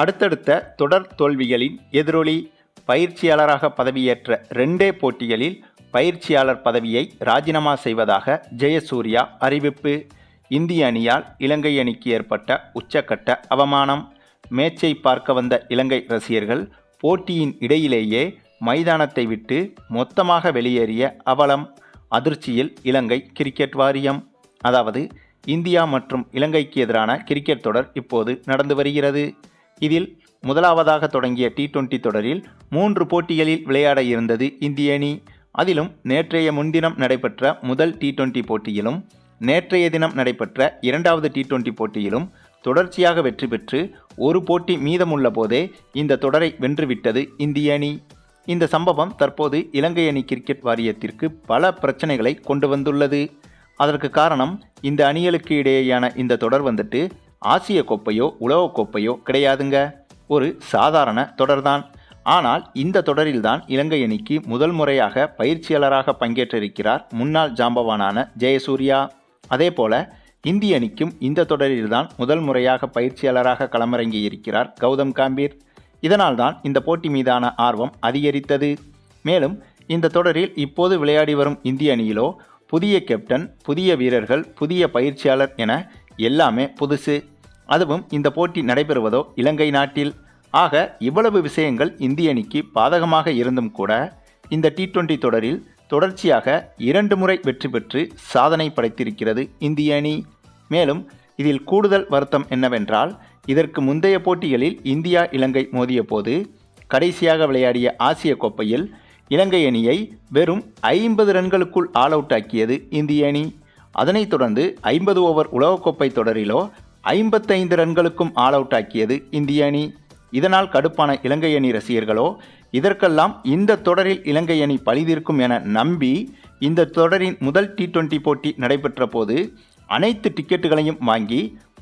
அடுத்தடுத்த தொடர் தோல்விகளின் எதிரொலி பயிற்சியாளராக பதவியேற்ற ரெண்டே போட்டிகளில் பயிற்சியாளர் பதவியை ராஜினாமா செய்வதாக ஜெயசூர்யா அறிவிப்பு. இந்திய அணியால் இலங்கை அணிக்கு ஏற்பட்ட உச்சக்கட்ட அவமானம். மேட்சை பார்க்க வந்த இலங்கை ரசிகர்கள் போட்டியின் இடையிலேயே மைதானத்தை விட்டு மொத்தமாக வெளியேறிய அவலம். அதிர்ச்சியில் இலங்கை கிரிக்கெட் வாரியம். அதாவது இந்தியா மற்றும் இலங்கைக்கு எதிரான கிரிக்கெட் தொடர் இப்போது நடந்து வருகிறது. இதில் முதலாவதாக தொடங்கிய டி டுவெண்டி தொடரில் மூன்று போட்டிகளில் விளையாட இருந்தது இந்திய அணி. அதிலும் நேற்றைய முன்தினம் நடைபெற்ற முதல் டி டுவெண்டி போட்டியிலும் நேற்றைய தினம் நடைபெற்ற இரண்டாவது டி டுவெண்டி போட்டியிலும் தொடர்ச்சியாக வெற்றி பெற்று ஒரு போட்டி மீதமுள்ள போதே இந்த தொடரை வென்றுவிட்டது இந்திய அணி. இந்த சம்பவம் தற்போது இலங்கை அணி கிரிக்கெட் வாரியத்திற்கு பல பிரச்சனைகளை கொண்டு வந்துள்ளது. அதற்கு காரணம் இந்த அணிகளுக்கு இடையேயான இந்த தொடர் வந்துட்டு ஆசிய கோப்பையோ உலகக் கோப்பையோ கிடையாதுங்க. ஒரு சாதாரண தொடர்தான். ஆனால் இந்த தொடரில்தான் இலங்கை அணிக்கு முதல் முறையாக பயிற்சியாளராக பங்கேற்றிருக்கிறார் முன்னாள் ஜாம்பவானான ஜெயசூர்யா. அதேபோல இந்திய அணிக்கும் இந்த தொடரில்தான் முதல் முறையாக பயிற்சியாளராக களமிறங்கி இருக்கிறார் கௌதம் காம்பீர். இதனால்தான் இந்த போட்டி மீதான ஆர்வம் அதிகரித்தது. மேலும் இந்த தொடரில் இப்போது விளையாடி வரும் இந்திய அணியிலோ புதிய கேப்டன் புதிய வீரர்கள் புதிய பயிற்சியாளர் என எல்லாமே புதுசு. அதுவும் இந்த போட்டி நடைபெறுவதோ இலங்கை நாட்டில். ஆக இவ்வளவு விஷயங்கள் இந்திய அணிக்கு பாதகமாக இருந்தும் கூட இந்த டி டுவெண்டி தொடரில் தொடர்ச்சியாக இரண்டு முறை வெற்றி பெற்று சாதனை படைத்திருக்கிறது இந்திய அணி. மேலும் இதில் கூடுதல் வருத்தம் என்னவென்றால் இதற்கு முந்தைய போட்டிகளில் இந்தியா இலங்கை மோதிய போது கடைசியாக விளையாடிய ஆசிய கோப்பையில் இலங்கை அணியை வெறும் ஐம்பது ரன்களுக்குள் ஆல் அவுட் ஆக்கியது இந்திய அணி. அதனைத் தொடர்ந்து ஐம்பது ஓவர் உலகக்கோப்பை தொடரிலோ ஐம்பத்தைந்து ரன்களுக்கும் ஆல் அவுட் ஆக்கியது இந்திய அணி. இதனால் கடுப்பான இலங்கை அணி ரசிகர்களோ இதற்கெல்லாம் இந்த தொடரில் இலங்கை அணி பழிதீர்க்கும் என நம்பி இந்த தொடரின் முதல் டி டுவெண்டி போட்டி நடைபெற்ற போது அனைத்து டிக்கெட்டுகளையும் வாங்கி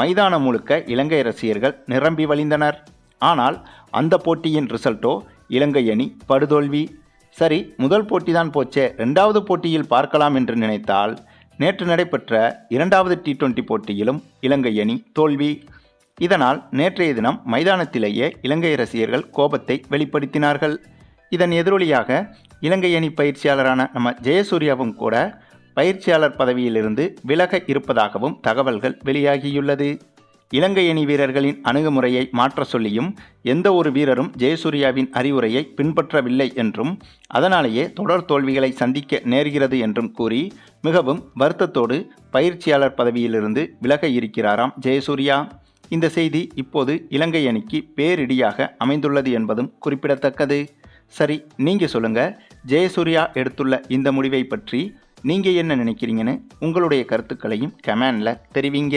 மைதானம் முழுக்க இலங்கை ரசிகர்கள் நிரம்பி வழிந்தனர். ஆனால் அந்த போட்டியின் ரிசல்ட்டோ இலங்கை அணி படுதோல்வி. சரி முதல் போட்டி தான் போச்சே ரெண்டாவது போட்டியில் பார்க்கலாம் என்று நினைத்தால் நேற்று நடைபெற்ற இரண்டாவது டி டுவெண்டி போட்டியிலும் இலங்கை அணி தோல்வி. இதனால் நேற்றைய தினம் மைதானத்திலேயே இலங்கை ரசிகர்கள் கோபத்தை வெளிப்படுத்தினார்கள். இதன் எதிரொலியாக இலங்கை அணி பயிற்சியாளரான நம்ம ஜெயசூர்யாவும் கூட பயிற்சியாளர் பதவியிலிருந்து விலக இருப்பதாகவும் தகவல்கள் வெளியாகியுள்ளது. இலங்கை அணி வீரர்களின் அணுகுமுறையை மாற்ற சொல்லியும் எந்த ஒரு வீரரும் ஜெயசூர்யாவின் அறிவுரையை பின்பற்றவில்லை என்றும் அதனாலேயே தொடர் தோல்விகளை சந்திக்க நேர்கிறது என்றும் கூறி மிகவும் வருத்தத்தோடு பயிற்சியாளர் பதவியிலிருந்து விலக இருக்கிறாராம் ஜெயசூர்யா. இந்த செய்தி இப்போது இலங்கை அணிக்கு பேரிடியாக அமைந்துள்ளது என்பதும் குறிப்பிடத்தக்கது. சரி நீங்கள் சொல்லுங்கள் ஜெயசூர்யா எடுத்துள்ள இந்த முடிவை பற்றி நீங்கள் என்ன நினைக்கிறீங்கன்னு உங்களுடைய கருத்துக்களையும் கமெண்டில் தெரிவிங்க.